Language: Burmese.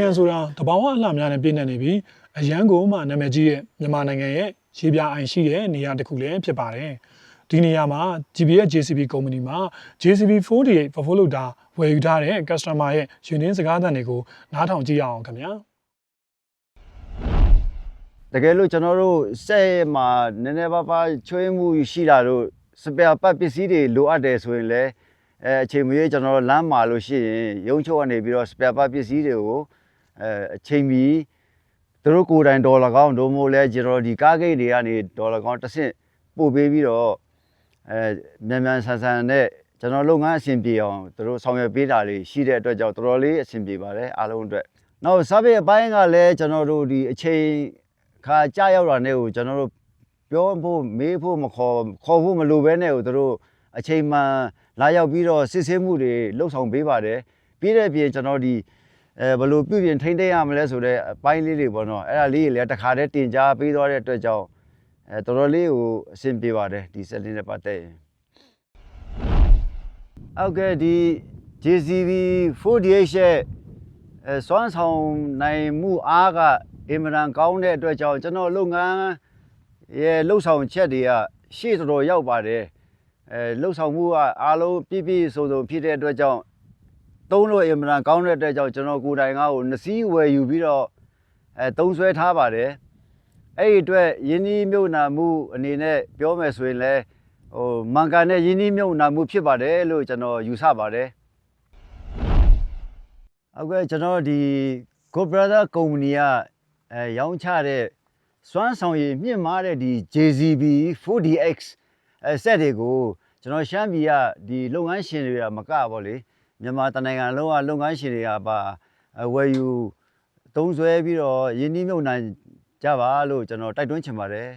ငံဆိုတာတဘာဝအလှများနဲ့ပြည့်နေနေပြီးအရန်ကိုမှနာမည်ကြီးရဲ့မြန်မာနိုင်ငံရဲ့ရေပြအိုင်ရှိတဲ့နေရာတစ်ခုလည်းဖြစ်ပါတယ်ဒီနေရာမှာ GPS JCB ကုမ္ပဏီမှာ JCB 48 Buffalo တာဝယ်ယူထားတဲ့ customer ရဲ့ယူနင်းစကားသံတွေကိုနားထောင်ကြည့်ရအောင်ခင်ဗျာတကယ်လို့ကျွန်တော်တို့စက်မှာနည်းနည်းပါးပါးချွေးမှုရှိတာတို့စပယ်ပတ်ပစ္စည်းတွေလိုအပ်တယ်ဆိုရင်လည်း အဲအချိန်မရွေးကျွန်တော်တို့လမ်းမှာလို့ရှိရင်ရုံးချုပ်ကနေပြီးတော့စပယ်ပတ်ပစ္စည်းတွေကိုအဲအချိန်မီသူတို့ကိုယ်တိုင်ဒေါ်လာကောင်းတို့မို့လဲကျွန်တော်ဒီကားဂိတ်တွေကနေဒေါ်လာကောင်းတစ်ဆင့်ပို့ပေးပြီးတော့အဲမြန်မြန်ဆန်ဆန်နဲ့ကျွန်တော်လုပ်ငန်းအဆင်ပြေအောင်သူတို့ဆောင်ရွက်ပေးတာလေးရှိတဲ့အတွက်ကြောင့်တော်တော်လေးအဆင်ပြေပါတယ်အားလုံးအတွက်နောက်စာပေအပိုင်းကလည်းကျွန်တော်တို့ဒီအချိန်ခါကြာရောက်တာနဲ့ကိုကျွန်တော်တို့ပြောဖို့မေးဖို့မခေါ်ခေါ်ဖို့မလိုဘဲနဲ့ကိုသူတို့ အချိန်မှန်လာရောက်ပြီးတော့စစ်ဆေးမှုတွေလှုပ်ဆောင်ပေးပါတယ်ပြီးတဲ့အပြင်ကျွန်တော်ဒီအဲဘယ်လိုပြုပြင်ထိန်းသိမ်းရမလဲဆိုတော့အပိုင်းလေးတွေပေါ့နော်အဲ့ဒါလေးတွေလည်းတစ်ခါတည်းတင် जा ပေးသွားတဲ့အတွက်ကြောင့်အဲတော်တော်လေးကိုအဆင်ပြေပါတယ်ဒီစက်လေးနဲ့ပတ်သက်ရင်ဟုတ်ကဲ့ဒီ JCB 48ရဲ့အဲစွမ်းဆောင်နိုင်မှုအားကအင်မတန်ကောင်းတဲ့အတွက်ကြောင့်ကျွန်တော်လုပ်ငန်းရဲ့လှုပ်ဆောင်ချက်တွေကရှေ့တော်တော်ရောက်ပါတယ် အဲလှုပ်ဆောင်မှုကအားလုံးပြည့်ပြည့်စုံစုံဖြစ်တဲ့အတွက်ကြောင့်သုံးလို့အင်မတန်ကောင်းတဲ့အတွက်ကြောင့်ကျွန်တော်ကိုယ်တိုင်ကကိုနှစည်းဝယ်ယူပြီးတော့အဲသုံးဆွဲထားပါတယ်အဲ့ဒီအတွက်ယင်းဒီမြုပ်နာမှုအနေနဲ့ပြောမယ်ဆိုရင်လည်းဟိုမန်ကန်နဲ့ယင်းဒီမြုပ်နာမှုဖြစ်ပါတယ်လို့ကျွန်တော်ယူဆပါတယ်ဟုတ်ကဲ့ကျွန်တော်ဒီ Go Brother ကုမ္ပဏီကအဲရောင်းချတဲ့စွမ်းဆောင်ရည်မြင့်မားတဲ့ဒီ JCB 40X အဲစက်တွေကိုကျွန်တော်ရှမ်းပြည်ကဒီလုပ်ငန်းရှင်တွေကမကပါလေမြန်မာတနိုင်ငံလုံးကလုပ်ငန်းရှင်တွေကပါအဲဝယ်ယူသုံးစွဲပြီးတော့ယင်းနှီးမြုပ်နှံကြပါလို့ကျွန်တော်တိုက်တွန်းချင်ပါတယ်